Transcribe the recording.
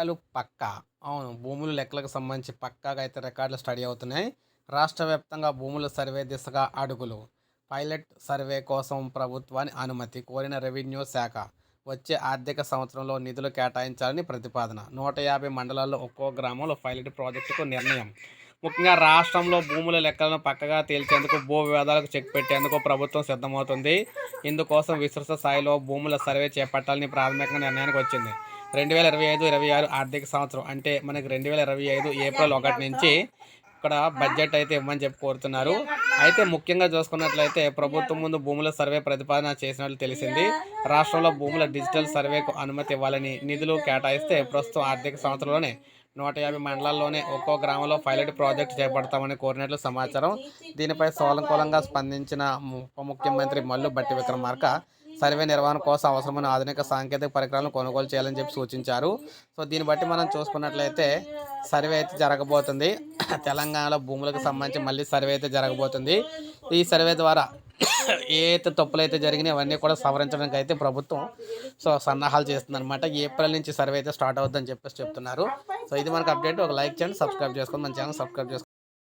లెక్కలు పక్కా. అవును భూముల లెక్కలకు సంబంధించి పక్కాగా అయితే రికార్డులు స్టడీ అవుతున్నాయి. రాష్ట్ర వ్యాప్తంగా భూముల సర్వే దిశగా అడుగులు. పైలట్ సర్వే కోసం ప్రభుత్వాన్ని అనుమతి కోరిన రెవెన్యూ శాఖ వచ్చే ఆర్థిక సంవత్సరంలో నిధులు కేటాయించాలని ప్రతిపాదన. నూట యాభై మండలాల్లో ఒక్కో గ్రామంలో పైలట్ ప్రాజెక్టుకు నిర్ణయం. ముఖ్యంగా రాష్ట్రంలో భూముల లెక్కలను పక్కగా తేల్చేందుకు భూ వివాదాలకు చెక్ పెట్టేందుకు ప్రభుత్వం సిద్ధమవుతుంది. ఇందుకోసం విస్తృత స్థాయిలో భూముల సర్వే చేపట్టాలని ప్రాథమికంగా నిర్ణయానికి వచ్చింది. రెండు వేల ఇరవై ఐదు ఇరవై ఆరు ఆర్థిక సంవత్సరం అంటే మనకి రెండు వేల ఇరవై ఐదు ఏప్రిల్ ఒకటి నుంచి ఇక్కడ బడ్జెట్ అయితే ఇవ్వమని చెప్పి కోరుతున్నారు. అయితే ముఖ్యంగా చూసుకున్నట్లయితే ప్రభుత్వం ముందు భూముల సర్వే ప్రతిపాదన చేసినట్లు తెలిసింది. రాష్ట్రంలో భూముల డిజిటల్ సర్వేకు అనుమతి ఇవ్వాలని నిధులు కేటాయిస్తే ప్రస్తుతం ఆర్థిక సంవత్సరంలోనే నూట యాభై మండలాల్లోనే ఒక్కో గ్రామంలో పైలట్ ప్రాజెక్ట్ చేపడతామని కోరినట్లు సమాచారం. దీనిపై సోలంకూలంగా స్పందించిన ఉప ముఖ్యమంత్రి మల్లు బట్టి విక్రమార్క సర్వే నిర్వహణ కోసం అవసరమైన ఆధునిక సాంకేతిక పరికరాలను కొనుగోలు చేయాలని చెప్పి సూచించారు. సో దీన్ని బట్టి మనం చూసుకున్నట్లయితే సర్వే అయితే జరగబోతుంది. తెలంగాణలో భూములకు సంబంధించి మళ్ళీ సర్వే అయితే జరగబోతుంది. ఈ సర్వే ద్వారా ఏ అయితే తప్పులు అయితే జరిగినాయి అవన్నీ కూడా సవరించడానికి అయితే ప్రభుత్వం సో సన్నాహాలు చేస్తుందన్నమాట. ఏప్రిల్ నుంచి సర్వే అయితే స్టార్ట్ అవుతుందని చెప్పేసి చెప్తున్నారు. సో ఇది మనకు అప్డేట్. ఒక లైక్ చేయండి సబ్స్క్రైబ్ చేసుకోండి. మన ఛానల్ సబ్స్క్రైబ్ చేసుకోండి.